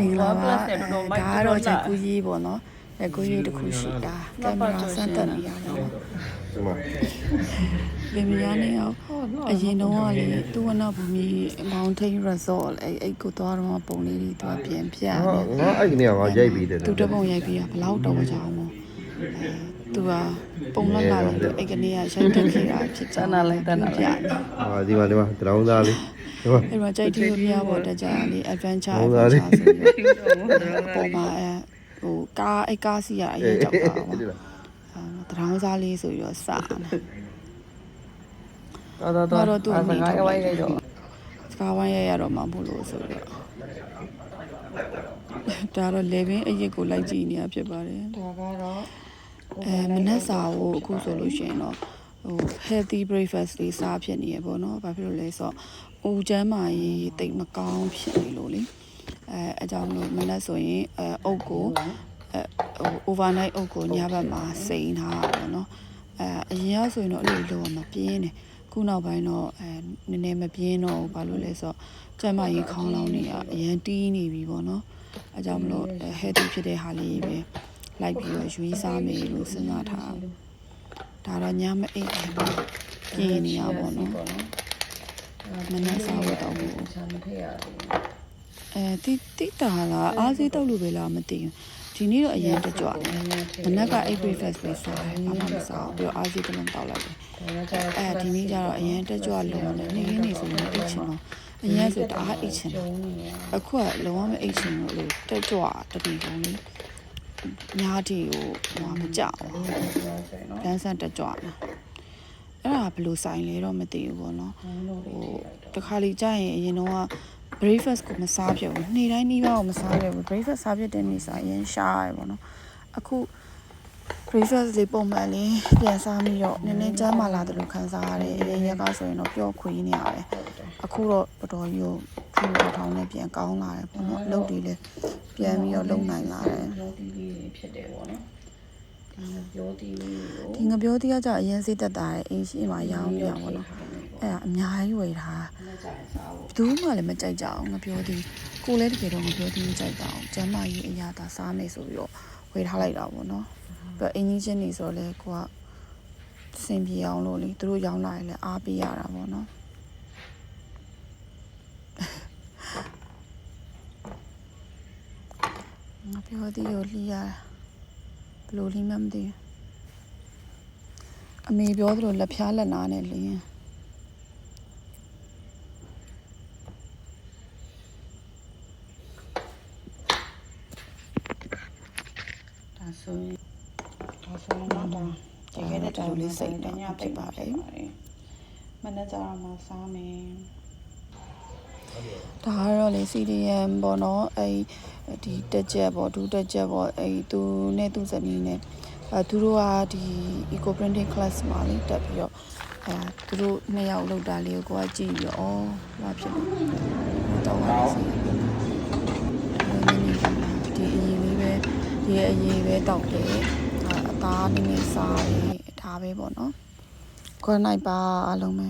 မင်္ဂလာပါ plus နဲ့တော်တော်မိုက်ဒါကတော့ချက်ကူကြီးပေါ့နော်ချက်ကူကြီးတစ်ခုရှိတာကင်မရာစမ်းတက်နေရတယ်ဒီမှာလင်မယားနေအောင်အရင်တော့ကလေသူဝနာဘူမီ Mountain Resort အဲ့အဲ့ကိုသွားတော့ပုံလေးတွေသူကပြန်ပြငါနေငါအဲ့ကနေကငါရိုက်ပြီးတယ်သူတပုံရိုက်ပြီးတာဘလောက်တော့ကြအောင်မို့အဲသူကပုံလက်လာတယ်သူအဲ့ကနေကရိုက်တက်ခဲ့တာဖြစ်ကြတယ်ပြနေဟာဒီမှာဒီမှာတရောင်းသားလေးဒီမှာ အဲ့တော့ကြိုက်တီကိုပြပေါ်တက်ကြလေ adventure ဟုတ်ပါလေ adventure ဆိုပြီးတော့ပုံမှာအဲဟိုကားအဲ့ကားစီရအရင်ကြောက်တာပါဒီလားအဲတရောင်းစားလေးဆိုပြီးတော့စတာတော်တော်တော့သူ့စမိကားတော့ကဝိုင်းလိုက်တော့စကားဝိုင်းရရတော့မှဘူးလို့ဆိုတော့ဒါတော့လေဘင်းအရက်ကိုလိုက်ကြည့်နေရဖြစ်ပါတယ်ဒါကတော့အဲမနက်စာကိုအခုဆိုလို့ရှိရင်တော့ ဟို healthy breakfast လေးစားဖြစ်နေရပေါ့နော်ဘာဖြစ်လို့လဲဆိုတော့ဦးချမ်းမာရေးတိတ်မကောင်းဖြစ်နေလို့လေအဲအကြောင်းလို့မနက်ဆိုရင်အဲအုပ်ကိုအဲဟို overnight အုပ်ကိုညဘက်မှာစိန်ထားတာပေါ့နော်အဲအရင်ကဆိုရင်တော့အဲ့လိုလိုမပြင်းနေခုနောက်ပိုင်းတော့အဲနည်းနည်းမပြင်းတော့ဘူးဘာလို့လဲဆိုတော့ကျန်းမာရေးခေါင်းလောင်းတွေကအရင်တီးနေပြီပေါ့နော်အဲကြောင့်မလို့အဲ healthy ဖြစ်တဲ့ဟာလေးပဲလိုက်ပြီးတော့ရွေးစားမယ်လို့စဉ်းစားထားတာ ဒါတော့ညမအိပ်ခင်မှာပြင်းနေရပါတော့နော်မနက်စားဖို့တော့ဘူးဆာမထည့်ရဘူးအဲတိတိတာလားအားစေးတောက်လို့ပဲလားမသိဘူးဒီနေ့တော့အရင်တကြွတယ်မနက်ကအိပ် breakfast ပဲစားတယ်ဘာမှမစားဘူးပြီးတော့အားစေးတစ်လုံးတောက်လိုက်တယ်ဒါကြတော့အဲဒီနေ့ကျတော့အရင်တကြွလုံးတယ်နေရင်းနေဆိုရင်အိတ်ချင်တော့အရင်ဆိုတအားအိတ်ချင်တော့အခုကလုံးဝမအိတ်ချင်ဘူးလို့တက်ကြွတတိပုံလေး ညားတီကိုဟိုမကြောက်ဘူးလမ်းဆန်တက်ကြွတယ်အဲ့ဒါဘယ်လိုဆိုင်လဲတော့မသိဘူးပေါ့နော်ဟိုတခါလေကြာရင်အရင်တော့က breakfast ကိုမစားပြဘူးနေ့တိုင်းနေ့ပါကိုမစားပြဘူး breakfast စားပြတဲ့နေ့စားရင်ရှားရပေါ့နော်အခု breakfast လေးပုံမှန်လေးပြန်စားပြီးတော့နည်းနည်းကျန်းမာလာတယ်လို့ခံစားရတယ်အရင်ရက်ကဆိုရင်တော့ပျော့ခွေးနေရတယ်အခုတော့တော်တော်ကြီးကိုဖူတော်ထောင်နဲ့ပြန်ကောင်းလာတယ်ပေါ့နော်အလုပ်တွေလည်း ပြန်ပြီးတော့လုပ်နိုင်လာတယ်ပြောတီးလေးတွေဖြစ်တယ်ပေါ့နော်ဒီပြောတီးလေးကိုဒီငပြောတရားကြအရင်စိတ်သက်သာတယ်အင်းရှိမှရောင်းပြပါတော့အဲ့ဒါအများကြီးဝယ်ထားမကြိုင်စားဖို့ဘယ်သူမှလည်းမကြိုက်ကြအောင်ငပြောသည်ကိုလည်းတကယ်တော့ငပြောသည်မကြိုက်ကြအောင်ကျမ်းမာရေးအရာသာစားမယ်ဆိုပြီးတော့ဝေထားလိုက်တာပေါ့နော်ပြီးတော့အင်ကြီးချင်းနေဆိုတော့လေကိုကစင်ပြေအောင်လို့လေသူတို့ရောင်းလာရင်လည်းအားပေးရတာပေါ့နော် ငပြောသည်ကိုလှီးရတာဘယ်လိုလှီးမှမသိဘူးအမေပြောသလိုလက်ဖျားလက်နာနဲ့လင်းရင်ဒါဆိုရင်ဒါဆိုရင်တော့ဒါတကယ်တော့လေးစိတ်တညဖြစ်ပါလေမနေ့ကျတော့မှစားမယ် ဒါကတော့လေ CDM ပေါ့နော်အဲ့ဒီတက်ချက်ပေါ့ဒူးတက်ချက်ပေါ့အဲ့သူနဲ့သူဇနီးနဲ့အဲသူတို့ကဒီ eco printing class မှာလေတက်ပြီးတော့အဲသူတို့နှစ်ယောက်လောက်တာလေးကိုကိုကကြည့်ပြီးတော့ဩဘာဖြစ်လို့တော့ပါလိမ့်စီဒီအရေးလေးပဲဒီအရေးပဲတောက်တယ်အသားနည်းနည်းစားတယ်ဒါပဲပေါ့နော် good night ပါအားလုံးပဲ